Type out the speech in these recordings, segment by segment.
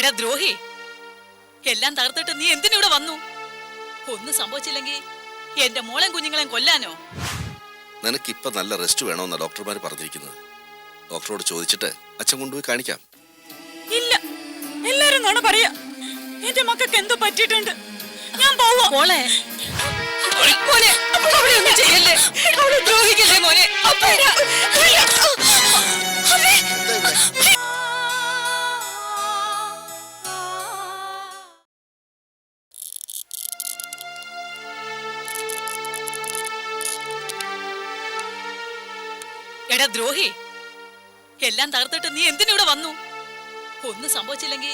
എടാ ദ്രോഹി എല്ലാം തകർത്തിട്ട് നീ എന്തിനിവിടെ വന്നു? ഒന്നും സംഭവിച്ചില്ലെങ്കിൽ എന്റെ മോളെയും കുഞ്ഞുങ്ങളെയും കൊല്ലാനോ? നിനക്കിപ്പൊ നല്ല റെസ്റ്റ് വേണമെന്നാ ഡോക്ടർമാർ പറഞ്ഞിരിക്കുന്നത്. ഡോക്ടറോട് ചോദിച്ചിട്ട് അച്ഛൻ കൊണ്ടുപോയി കാണിക്കാം. ഇല്ല എല്ലാരും നോണ പറയാ. എന്റെ മക്കൾക്ക് എന്തോ പറ്റിയിട്ടുണ്ട്. ഞാൻ പോവാ. മോളെ മോനെ അവളെ ഒന്നും ചെയ്യല്ലേ? അവളെ ദ്രോഹിക്കല്ലേ മോനെ? അപ്പേടാ. എടാ ദ്രോഹി എല്ലാം തകർത്തിട്ട് നീ എന്തിനിവിടെ വന്നു? ഒന്നും സംഭവിച്ചില്ലെങ്കിൽ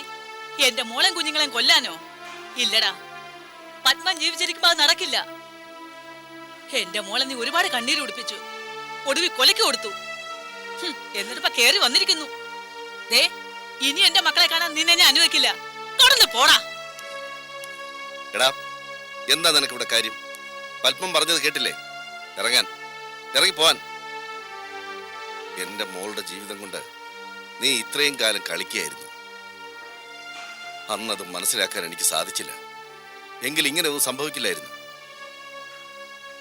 എന്റെ മോളെയും കുഞ്ഞുങ്ങളെയും കൊല്ലാനോ? ഇല്ലടാ പത്മൻ ജീവിച്ചിരിക്കുമ്പോ അത് നടക്കില്ല. എന്റെ മോളെ നീ ഒരുപാട് കണ്ണീര് ഉടുപ്പിച്ചു. ഒടുവി കൊലയ്ക്ക് കൊടുത്തു. എന്നിട്ടിപ്പ കേറി വന്നിരിക്കുന്നു. ദേ ഇനി എന്റെ മക്കളെ കാണാൻ നിന്നെ ഞാൻ അനുവദിക്കില്ല. തുടർന്ന് പോടാ. എടാ എന്താ നിനക്കിവിടെ കാര്യം? പത്മം പറഞ്ഞത് കേട്ടില്ലേ? ഇറങ്ങാൻ. ഇറങ്ങി പോവാൻ എന്റെ മോളുടെ ജീവിതം കൊണ്ട് നീ ഇത്രയും കാലം കളിക്കുകയായിരുന്നു അന്നത് മനസ്സിലാക്കാൻ എനിക്ക് സാധിച്ചില്ല. എങ്കിൽ ഇങ്ങനെ ഒന്നും സംഭവിക്കില്ലായിരുന്നു.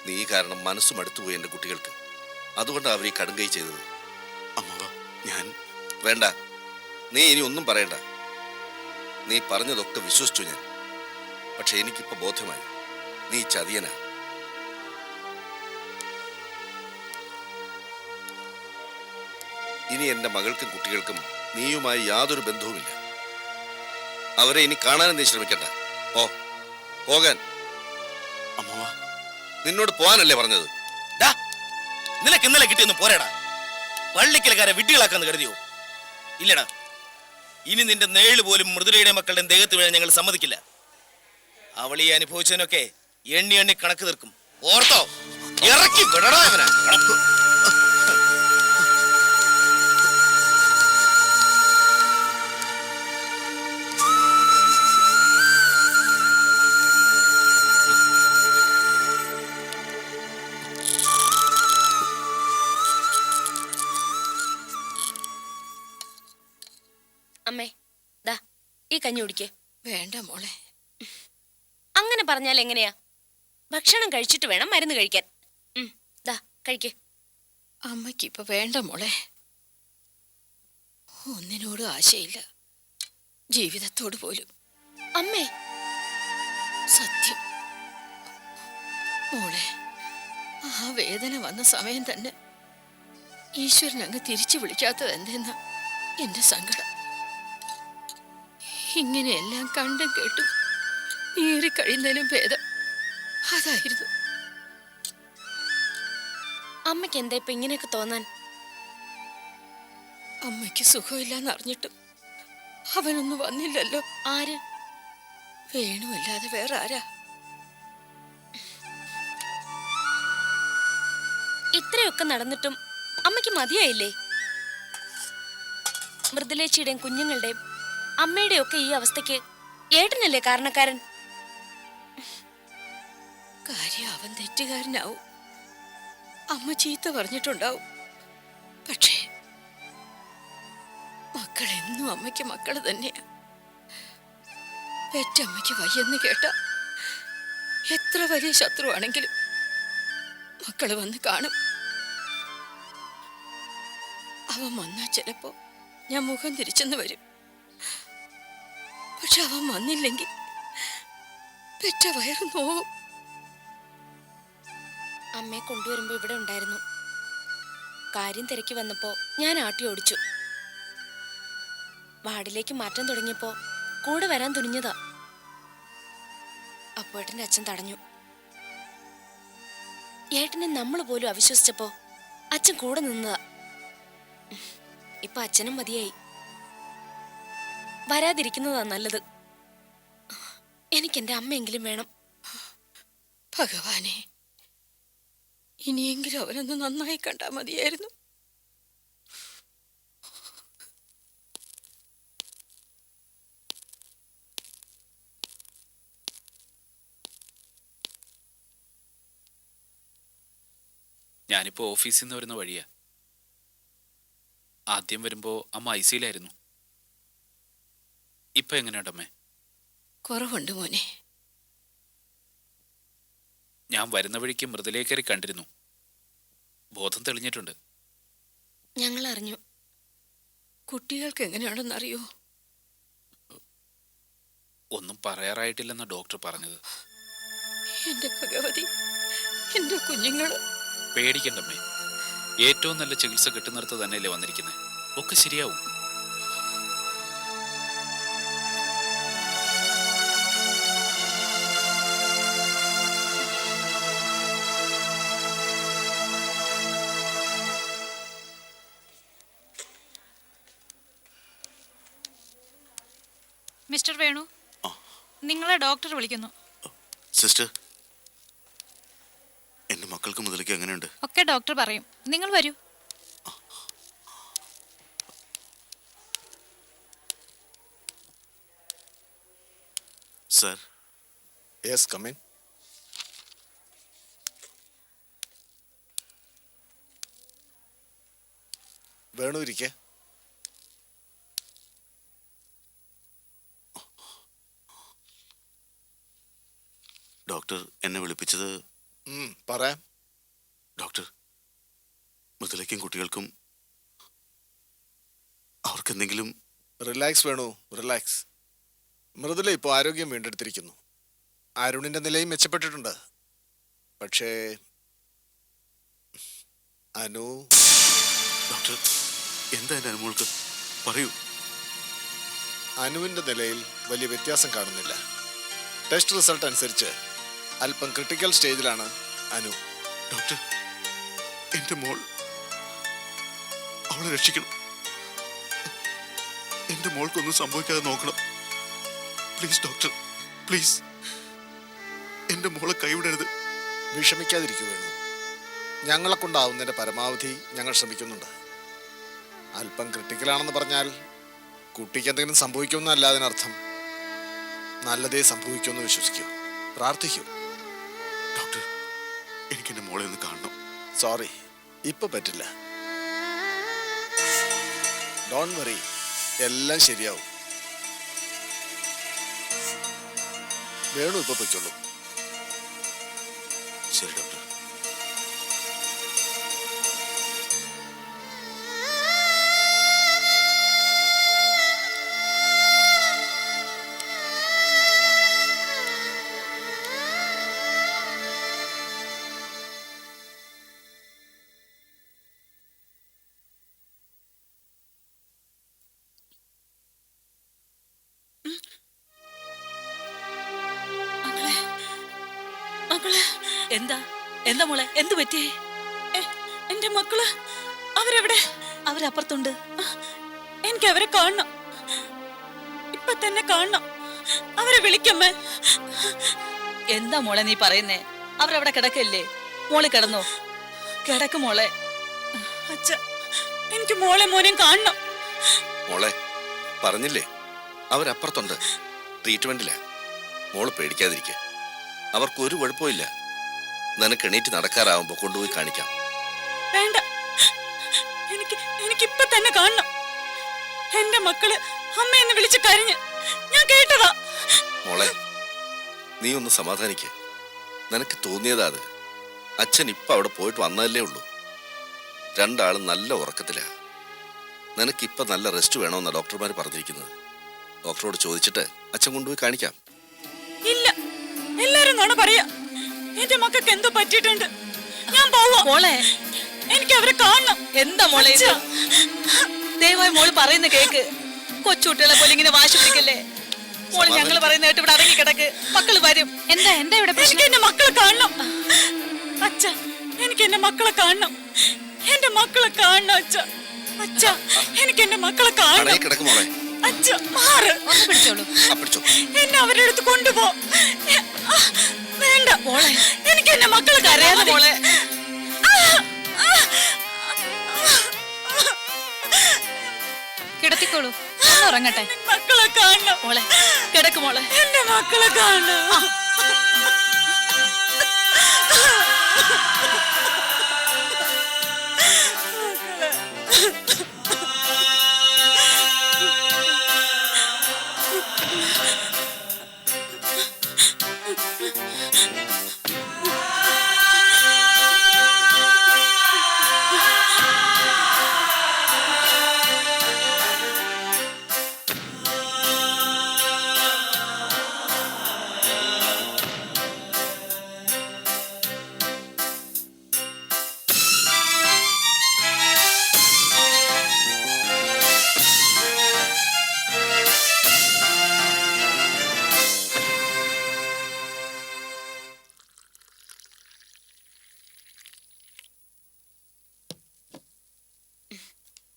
നീ കാരണം മനസ്സും അടുത്തുപോയി എന്റെ കുട്ടികൾക്ക്. അതുകൊണ്ടാണ് അവർ ഈ കടുങ്കൈ ചെയ്തത്. അമ്മ ഞാൻ വേണ്ട. നീ ഇനി ഒന്നും പറയണ്ട. നീ പറഞ്ഞതൊക്കെ വിശ്വസിച്ചു ഞാൻ. പക്ഷെ എനിക്കിപ്പോ ബോധ്യമായി. നീ ചതിയനാ. ഇനി എന്റെ മകൾക്കും കുട്ടികൾക്കും നീയുമായി യാതൊരു ബന്ധവുമില്ല. അവരെ ഇനി കാണാൻ നീ ശ്രമിക്കണ്ട. ഓ പോകാൻ. നിന്നോട് പോകാനല്ലേ പറഞ്ഞത്? നിനക്ക് ഇന്നലെ കിട്ടിയൊന്ന് പോരാടാ. പള്ളിക്കലക്കാരെ വിട്ടികളാക്കാന്ന് കരുതിയോ? ഇല്ലടാ. ഇനി നിന്റെ നേൾ പോലും മൃദുലയുടെ മക്കളുടെ ദേഹത്ത് വീഴാൻ ഞങ്ങൾ സമ്മതിക്കില്ല. അവൾ ഈ അനുഭവിച്ചതിനൊക്കെ എണ്ണി എണ്ണി കണക്ക് തീർക്കും. ഓർത്തോ? ഇറക്കി വിടടാ ഇവനെ കഞ്ഞി കുടിക്കേ. വേണ്ട മോളെ. അങ്ങനെ പറഞ്ഞാൽ എങ്ങനെയാ? ഭക്ഷണം കഴിച്ചിട്ട് വേണം മരുന്ന് കഴിക്കാൻ. ദാ കഴിക്കേ. അമ്മയ്ക്ക് ഇപ്പൊ വേണ്ട മോളെ. ഒന്നിനോടും ആശയില്ല. ജീവിതത്തോട് പോലും. അമ്മേ. സത്യം. മോളെ ആ വേദന വന്ന സമയം തന്നെ ഈശ്വരൻ അങ്ങ് തിരിച്ചു വിളിക്കാത്തത് എന്തെന്നാ എന്റെ സങ്കടം. ഇങ്ങനെയെല്ലാം കണ്ടും കേട്ടും. നീറി കഴിയുന്നതിനും ഭേദം. അതായിരുന്നു. അമ്മയ്ക്ക് എന്താ ഇപ്പൊ ഇങ്ങനെയൊക്കെ തോന്നാൻ? അമ്മയ്ക്ക് സുഖമില്ലാന്ന് അറിഞ്ഞിട്ടും അവനൊന്നും വന്നില്ലല്ലോ. ആര്? വേണുമല്ലാതെ വേറെ ആരാ? ഇത്രയൊക്കെ നടന്നിട്ടും അമ്മയ്ക്ക് മതിയായില്ലേ? മൃദുലേച്ചിയുടെയും കുഞ്ഞുങ്ങളുടെയും അമ്മയുടെയും ഒക്കെ ഈ അവസ്ഥയ്ക്ക് ഏട്ടനല്ലേ കാരണക്കാരൻ? കാര്യം അവൻ തെറ്റുകാരനാവും. അമ്മ ചീത്ത പറഞ്ഞിട്ടുണ്ടാവും. പക്ഷേ മക്കൾ എന്നും അമ്മയ്ക്ക് മക്കൾ തന്നെയാ. പെറ്റമ്മയ്ക്ക് വയ്യെന്ന് കേട്ട എത്ര വലിയ ശത്രുവാണെങ്കിലും മക്കൾ വന്ന് കാണും. അവൻ വന്നാ ചിലപ്പോ ഞാൻ മുഖം തിരിച്ചെന്ന് വരും. പക്ഷെ അവൻ വന്നില്ലെങ്കിൽ പെറ്റ വയറ് നോവും. അമ്മയെ കൊണ്ടുവരുമ്പോ ഇവിടെ ഉണ്ടായിരുന്നു. കാര്യം തിരക്കി വന്നപ്പോ ഞാൻ ആട്ടി ഓടിച്ചു. വാർഡിലേക്ക് മാറ്റം തുടങ്ങിയപ്പോ കൂടെ വരാൻ തുനിഞ്ഞതാ. അപ്പോട്ടിന്റെ അച്ഛൻ തടഞ്ഞു. ഏട്ടനെ നമ്മൾ പോലും അവിശ്വസിച്ചപ്പോ അച്ഛൻ കൂടെ നിന്നതാ. ഇപ്പൊ അച്ഛനും മതിയായി. വരാതിരിക്കുന്നതാ നല്ലത്. എനിക്ക് എന്റെ അമ്മയെങ്കിലും വേണം. ഭഗവാനെ ഇനിയെങ്കിലും അവനൊന്ന് നന്നായി കണ്ടാ മതിയായിരുന്നു. ഞാനിപ്പോ ഓഫീസിൽ നിന്ന് വരുന്ന വഴിയാ. ആദ്യം വരുമ്പോ അമ്മ ഐ സിയിലായിരുന്നു. ഇപ്പൊ എങ്ങനെയുണ്ടമ്മേ കുറവുണ്ട് മോനെ. ഞാൻ വരുന്ന വഴിക്ക് മൃദുലേക്കറി കണ്ടിരുന്നു. ബോധം തെളിഞ്ഞിട്ടുണ്ട്. ഞങ്ങൾ അറിഞ്ഞു കുട്ടികൾക്ക് എങ്ങനെയാണെന്ന് അറിയോ ഒന്നും പറയാറായിട്ടില്ലെന്ന ഡോക്ടർ പറഞ്ഞത്. എന്റെ ഭഗവതി എന്റെ കുഞ്ഞുങ്ങൾ പേടിക്കണ്ടമ്മേ ഏറ്റവും നല്ല ചികിത്സ കിട്ടുന്നിടത്ത് തന്നെയല്ലേ വന്നിരിക്കുന്നത് ഒക്കെ ശരിയാവും. മിസ്റ്റർ വേണു. നിങ്ങളെ ഡോക്ടർ വിളിക്കുന്നു. സിസ്റ്റർ എന്റെ മക്കൾക്ക് മുതലേക്ക് എങ്ങനെയുണ്ട്? ഒക്കെ ഡോക്ടർ പറയും. നിങ്ങൾ വരൂ. സർ. യെസ് ഇൻ വേണു ഇരിക്കെ. ഡോക്ടർ എന്നെ വിളിപ്പിച്ചത് പറയാം. ഡോക്ടർ മുതലേക്കും കുട്ടികൾക്കും അവർക്കെന്തെങ്കിലും റിലാക്സ് വേണോ റിലാക്സ്. മൃദുല ഇപ്പോൾ ആരോഗ്യം വീണ്ടെടുത്തിരിക്കുന്നു. അരുണിന്റെ നിലയും മെച്ചപ്പെട്ടിട്ടുണ്ട്. പക്ഷേ അനു. ഡോക്ടർ എന്താ എന്റെ അനുമോൾക്ക്? പറയൂ. അനുവിന്റെ നിലയിൽ വലിയ വ്യത്യാസം കാണുന്നില്ല. ടെസ്റ്റ് റിസൾട്ട് അനുസരിച്ച് അല്പം ക്രിട്ടിക്കൽ സ്റ്റേജിലാണ് അനു. ഡോക്ടർ എന്റെ മോൾ അവളെ രക്ഷിക്കണം. എന്റെ മോൾക്കൊന്നും സംഭവിക്കാതെ നോക്കണം. Please doctor please. എന്റെ മോളെ കൈവിടരുത്. വിഷമിക്കാതിരിക്കൂ വേണു. ഞങ്ങളെ കൊണ്ടാവുന്നതിന്റെ പരമാവധി ഞങ്ങൾ ശ്രമിക്കുന്നുണ്ട്. അല്പം ക്രിട്ടിക്കലാണെന്ന് പറഞ്ഞാൽ കുട്ടിക്ക് എന്തെങ്കിലും സംഭവിക്കുമെന്നല്ല അതിനർത്ഥം. നല്ലതേ സംഭവിക്കുമെന്ന് വിശ്വസിക്കൂ. പ്രാർത്ഥിക്കൂ. മോളെ ഒന്ന് കാണണം. സോറി ഇപ്പൊ പറ്റില്ല. ഡോൺ വറി എല്ലാം ശരിയാവും. വേണു ഇപ്പൊ പൊയ്ക്കോളൂ. ശരി ഡോക്ടർ എന്താ? എന്താ മോളെ? എന്ത് പറ്റി? എന്റെ മക്കൾ അവരെവിടെ? അവരപ്പുറത്തുണ്ട്. എനിക്ക് അവരെ കാണണം. ഇപ്പൊ തന്നെ കാണണം. അവരെ വിളിക്കമ്മേ എന്താ മോളെ നീ പറയുന്നേ? അവരവിടെ കിടക്കല്ലേ? മോൾ കിടന്നോ? കിടക്ക് മോളെ. അച്ഛ എനിക്ക് മോളെ മോനെ കാണണം. മോളെ പറഞ്ഞില്ലേ? അവരപ്പുറത്തുണ്ട്. ട്രീറ്റ്മെന്റിൽ. മോൾ പേടിക്കാതിരിക്കുക അവർക്ക് ഒരു കുഴപ്പമില്ല നിനക്ക് എണീറ്റ് നടക്കാറാവുമ്പോ കൊണ്ടുപോയി കാണിക്കാം. വേണ്ട. എനിക്ക് എനിക്ക് ഇപ്പൊ തന്നെ കാണണം. എന്റെ മക്കൾ അമ്മ എന്നെ വിളിച്ച് കരഞ്ഞ്. ഞാൻ കേട്ടതാ. മോളെ നീ ഒന്ന് സമാധാനിക്ക. നിനക്ക് തോന്നിയതാ അത്. അച്ഛൻ ഇപ്പൊ അവിടെ പോയിട്ട് വന്നതല്ലേ ഉള്ളൂ. രണ്ടാളും നല്ല ഉറക്കത്തിലാ. നിനക്ക് ഇപ്പൊ നല്ല റെസ്റ്റ് വേണമെന്നാ ഡോക്ടർമാർ പറഞ്ഞിരിക്കുന്നത്. ഡോക്ടറോട് ചോദിച്ചിട്ട് അച്ഛൻ കൊണ്ടുപോയി കാണിക്കാം. ഇല്ല. എല്ലാരും പറയാ. എന്റെ മക്കൾക്ക് എന്തോ പറ്റിയിട്ടുണ്ട്? ഞാൻ പോവാ. മോളെ. എനിക്ക് അവരെ കാണണം. എന്താ മോളെ. ദയവായി മോൾ പറയുന്ന കേക്ക്. കൊച്ചുകുട്ടികളെ പോലെ ഇങ്ങനെ വാശി പിടിക്കല്ലേ? മോൾ ഞങ്ങൾ പറയുന്ന കേട്ട് ഇവിടെ ഇറങ്ങി കിടക്ക്. മക്കൾ വരും. എന്താ എന്താ ഇവിടെ എനിക്ക് എന്റെ മക്കളെ കാണണം. അച്ഛ എനിക്ക് എന്റെ മക്കളെ കാണണം. എന്റെ മക്കളെ കാണണം അച്ഛ. അച്ഛ എനിക്ക് എന്റെ മക്കളെ കാണണം. അച്ഛ മാറ്. പിടിച്ചോളൂ. എന്നെ അവരുടെ അടുത്ത് കൊണ്ടുപോ. വേണ്ട മോളെ. എനിക്ക് എന്റെ മക്കളെ കരയാതെ മോളെ. കിടത്തിക്കോളൂ. ഉറങ്ങട്ടെ. മക്കളെ കാണണം. മോളെ. കിടക്ക് മോളെ എന്റെ മക്കളെ കാണണം.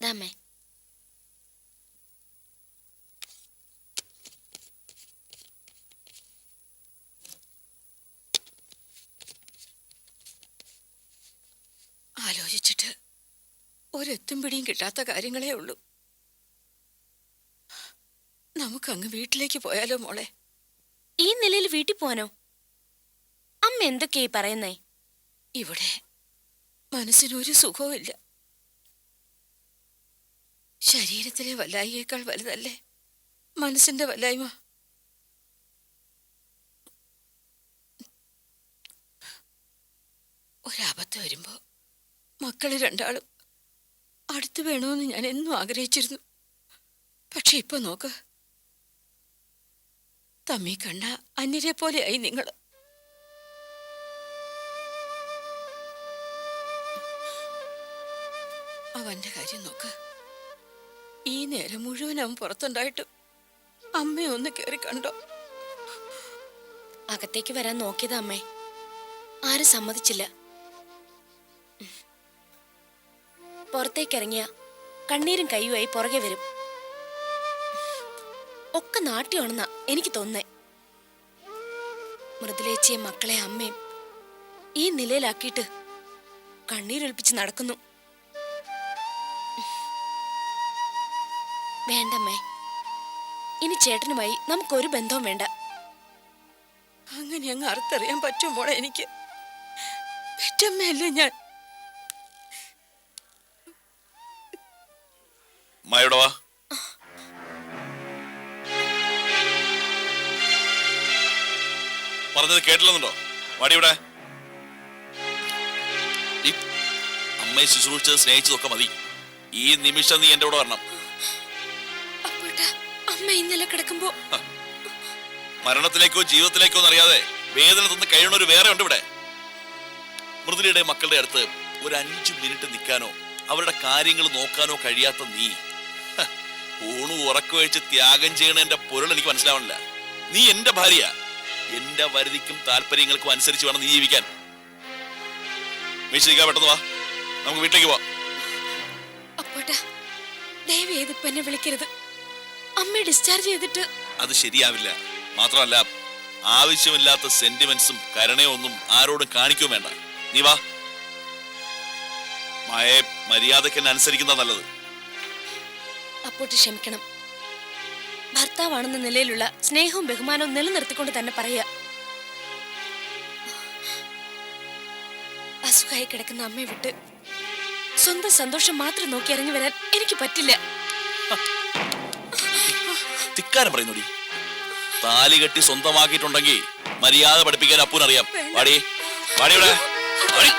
ദാമേ ആലോചിച്ചിട്ട് ഒരെത്തും പിടിയും കിട്ടാത്ത കാര്യങ്ങളേ ഉള്ളൂ. നമുക്ക് നമുക്കങ്ങ് വീട്ടിലേക്ക് പോയാലോ മോളെ? ഈ നിലയിൽ വീട്ടിൽ പോവാനോ? അമ്മ എന്തൊക്കെയായി പറയുന്നേ? ഇവിടെ മനസ്സിനൊരു സുഖവും ഇല്ല ശരീരത്തിലെ വല്ലായിയേക്കാൾ വലുതല്ലേ? മനസ്സിന്റെ വല്ലായ്മ. ഒരാപത്ത് വരുമ്പോ മക്കൾ രണ്ടാളും അടുത്ത് വേണമെന്ന് ഞാൻ എന്നും ആഗ്രഹിച്ചിരുന്നു. പക്ഷെ ഇപ്പൊ നോക്ക്. തമ്മി കണ്ട അന്യരെ പോലെയായി നിങ്ങൾ അവന്റെ കാര്യം നോക്ക്. ഈ നേരം മുഴുവൻ അവൻ പുറത്തുണ്ടായിട്ട് അമ്മയെ ഒന്ന് കേറി കണ്ടോ? അകത്തേക്ക് വരാൻ നോക്കിയതാ അമ്മേ. ആരും സമ്മതിച്ചില്ല. പുറത്തേക്ക് പുറത്തേക്കിറങ്ങിയ കണ്ണീരും കയ്യുമായി പുറകെ വരും. ഒക്കെ നാട്ടിയാണെന്നാ എനിക്ക് തോന്നേ മൃദുലേച്ചിയെ മക്കളെ അമ്മയും ഈ നിലയിലാക്കിയിട്ട് കണ്ണീരൊളിപ്പിച്ച് നടക്കുന്നു. വേണ്ടമ്മേ. ഇനി ചേട്ടനുമായി നമുക്കൊരു ബന്ധവും വേണ്ട. അങ്ങനെ അങ്ങ് അറുത്തറിയാൻ പറ്റും മോളെ എനിക്ക്. പെറ്റമ്മയല്ലേ ഞാൻ. മായുടെ വാ. പറഞ്ഞത് കേട്ടില്ലെന്നുണ്ടോ? വാടിയുടെ ഇവിടെ. അമ്മയെ ശുശ്രൂഷിച്ചത് സ്നേഹിച്ചതൊക്കെ മതി. ഈ നിമിഷം നീ എന്റെ കൂടെ വരണം. അമ്മ ഇന്നലെ കിടക്കുമ്പോ മരണത്തിലേക്കോ ജീവിതത്തിലേക്കോ എന്നറിയാതെ വേദന തന്ന് കഴിയണവർ വേറെ ഉണ്ട് ഇവിടെ. മൃദുലയുടെ മക്കളുടെ അടുത്ത് ഒരു അഞ്ചു മിനിറ്റ് നിൽക്കാനോ അവരുടെ കാര്യങ്ങൾ നോക്കാനോ കഴിയാത്ത നീ. ഊണു ഉറക്കമഴിച്ച് ത്യാഗം ചെയ്യണ എന്റെ പൊരുൾ എനിക്ക് മനസ്സിലാവണില്ല. നീ എന്റെ ഭാര്യ. എന്റെ വരുതിക്കും താല്പര്യങ്ങൾക്കും അനുസരിച്ച് വേണം നീ ജീവിക്കാൻ. മീശിരിക്കാൻ പെട്ടെന്ന് വാ. നമുക്ക് വീട്ടിലേക്ക് പോവാം. അപ്പോട്ടാ ദയവ് ചെയ്തിപ്പോ എന്നെ വിളിക്കരുത്. അമ്മയെ ഡിസ്ചാർജ് ചെയ്തിട്ട്. അത് ശരിയാവില്ല. മാത്രമല്ല ആവശ്യമില്ലാത്ത സെന്റിമെന്റ്സും കരുണയോ ഒന്നും ആരോടും കാണിക്കുകയും വേണ്ട. നീ വാ. മായെ മര്യാദയ്ക്ക് എന്നെ അനുസരിക്കുന്ന നല്ലത്. അപ്പോട്ട് ക്ഷമിക്കണം. ഭർത്താവാണെന്ന നിലയിലുള്ള സ്നേഹവും ബഹുമാനവും നിലനിർത്തിക്കൊണ്ട് തന്നെ പറയുക. അസുഖമായി കിടക്കുന്ന അമ്മയെ വിട്ട് സ്വന്തം സന്തോഷം മാത്രം നോക്കി ഇറങ്ങി വരാൻ എനിക്ക് പറ്റില്ല. തിക്കാരം പറയുന്നോടി. താലി കെട്ടി സ്വന്തമാക്കിയിട്ടുണ്ടെങ്കിൽ മര്യാദ പഠിപ്പിക്കാൻ അപ്പൂനറിയാം വാടി വാടിയുടെ വാടി.